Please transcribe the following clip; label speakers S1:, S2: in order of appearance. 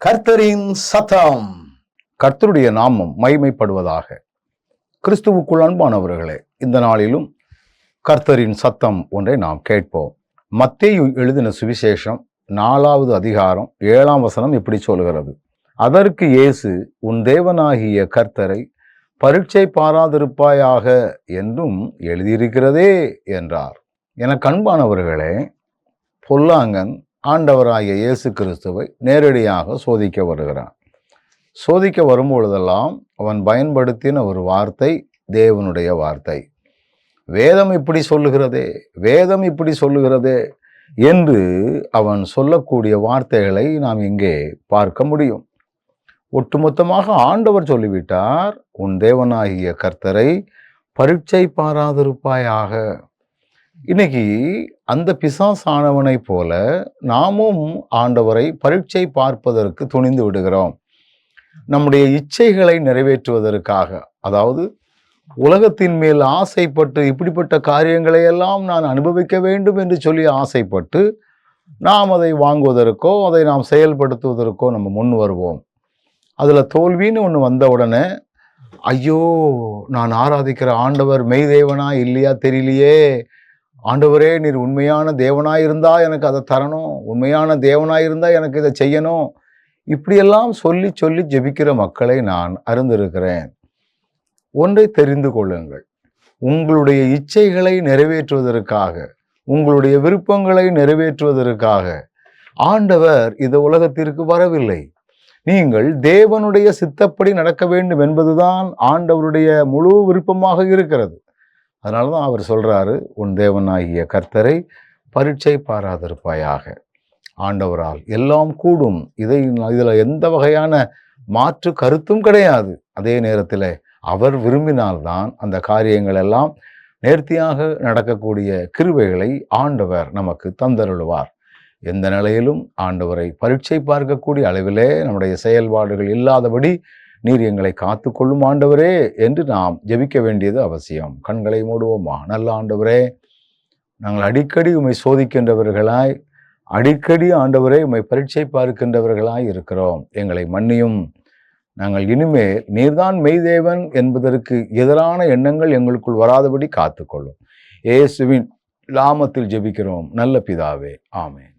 S1: கர்த்தரின் சத்தம் கர்த்தருடைய நாமம் மைமைப்படுவதாக கிறிஸ்துவுக்குள் அன்பானவர்களே இந்த நாளிலும் கர்த்தரின் சத்தம் ஒன்றை நாம் கேட்போம். மத்தேயு எழுதின சுவிசேஷம் நாலாவது அதிகாரம் ஏழாம் வசனம் இப்படி சொல்கிறது. அதற்கு இயேசு உன் தேவனாகிய கர்த்தரை பரீட்சை பாராதிருப்பாயாக என்றும் எழுதியிருக்கிறதே என்றார். என கண்பானவர்களே பொல்லாங்கன் ஆண்டவராகிய இயேசு கிறிஸ்துவை நேரடியாக சோதிக்க வருகிறான். சோதிக்க வரும்பொழுதெல்லாம் அவன் பயன்படுத்தின ஒரு வார்த்தை தேவனுடைய வார்த்தை. வேதம் இப்படி சொல்லுகிறதே வேதம் இப்படி சொல்லுகிறதே என்று அவன் சொல்லக்கூடிய வார்த்தைகளை நாம் இங்கே பார்க்க முடியும். ஒட்டுமொத்தமாக ஆண்டவர் சொல்லிவிட்டார் உன் தேவனாகிய கர்த்தரை பரீட்சை பாராதிருப்பாயாக. இன்னைக்கு அந்த பிசாசானவனைப் போல நாமும் ஆண்டவரை பரீட்சை பார்ப்பதற்கு துணிந்து விடுகிறோம். நம்முடைய இச்சைகளை நிறைவேற்றுவதற்காக. அதாவது உலகத்தின் மேல் ஆசைப்பட்டு இப்படிப்பட்ட காரியங்களை எல்லாம் நான் அனுபவிக்க வேண்டும் என்று சொல்லி ஆசைப்பட்டு நாம் அதை வாங்குவதற்கோ அதை நாம் செயல்படுத்துவதற்கோ நம்ம முன் வருவோம். அதில் தோல்வின்னு ஒன்று வந்த உடனே ஐயோ நான் ஆராதிக்கிற ஆண்டவர் மெய்தேவனா இல்லையா தெரியலையே ஆண்டவரே நீர் உண்மையான தேவனாயிருந்தால் எனக்கு அதை தரணும். உண்மையான தேவனாயிருந்தால் எனக்கு இதை செய்யணும். இப்படியெல்லாம் சொல்லி சொல்லி ஜெபிக்கிற மக்களை நான் அறிந்திருக்கிறேன். ஒன்றை தெரிந்து கொள்ளுங்கள். உங்களுடைய இச்சைகளை நிறைவேற்றுவதற்காக உங்களுடைய விருப்பங்களை நிறைவேற்றுவதற்காக ஆண்டவர் இந்த உலகத்திற்கு வரவில்லை. நீங்கள் தேவனுடைய சித்தப்படி நடக்க வேண்டும் என்பதுதான் ஆண்டவருடைய முழு விருப்பமாக இருக்கிறது. அதனால தான் அவர் சொல்கிறாரு உன் தேவனாகிய கர்த்தரை பரீட்சை பாராதிருப்பாயாக. ஆண்டவரால் எல்லாம் கூடும். இதை இதில் எந்த வகையான மாற்று கருத்தும் கிடையாது. அதே நேரத்தில் அவர் விரும்பினால்தான் அந்த காரியங்கள் எல்லாம் நேர்த்தியாக நடக்கக்கூடிய கிருவைகளை ஆண்டவர் நமக்கு தந்தருள்வார். எந்த நிலையிலும் ஆண்டவரை பரீட்சை பார்க்கக்கூடிய அளவிலே நம்முடைய செயல்பாடுகள் இல்லாதபடி நீர் எங்களை காத்து கொள்ளும் ஆண்டவரே என்று நாம் ஜெபிக்க வேண்டியது அவசியம். கண்களை மூடுவோமா? நல்ல ஆண்டவரே நாங்கள் அடிக்கடி உம்மை சோதிக்கின்றவர்களாய் அடிக்கடி ஆண்டவரே உமை பரீட்சை பார்க்கின்றவர்களாய் இருக்கிறோம். எங்களை மன்னியும். நாங்கள் இனிமேல் நீர்தான் மெய்தேவன் என்பதற்கு எதிரான எண்ணங்கள் எங்களுக்குள் வராதபடி காத்துக்கொள்ளும். ஏசுவின் லாமத்தில் ஜெபிக்கிறோம். நல்ல பிதாவே. ஆமேன்.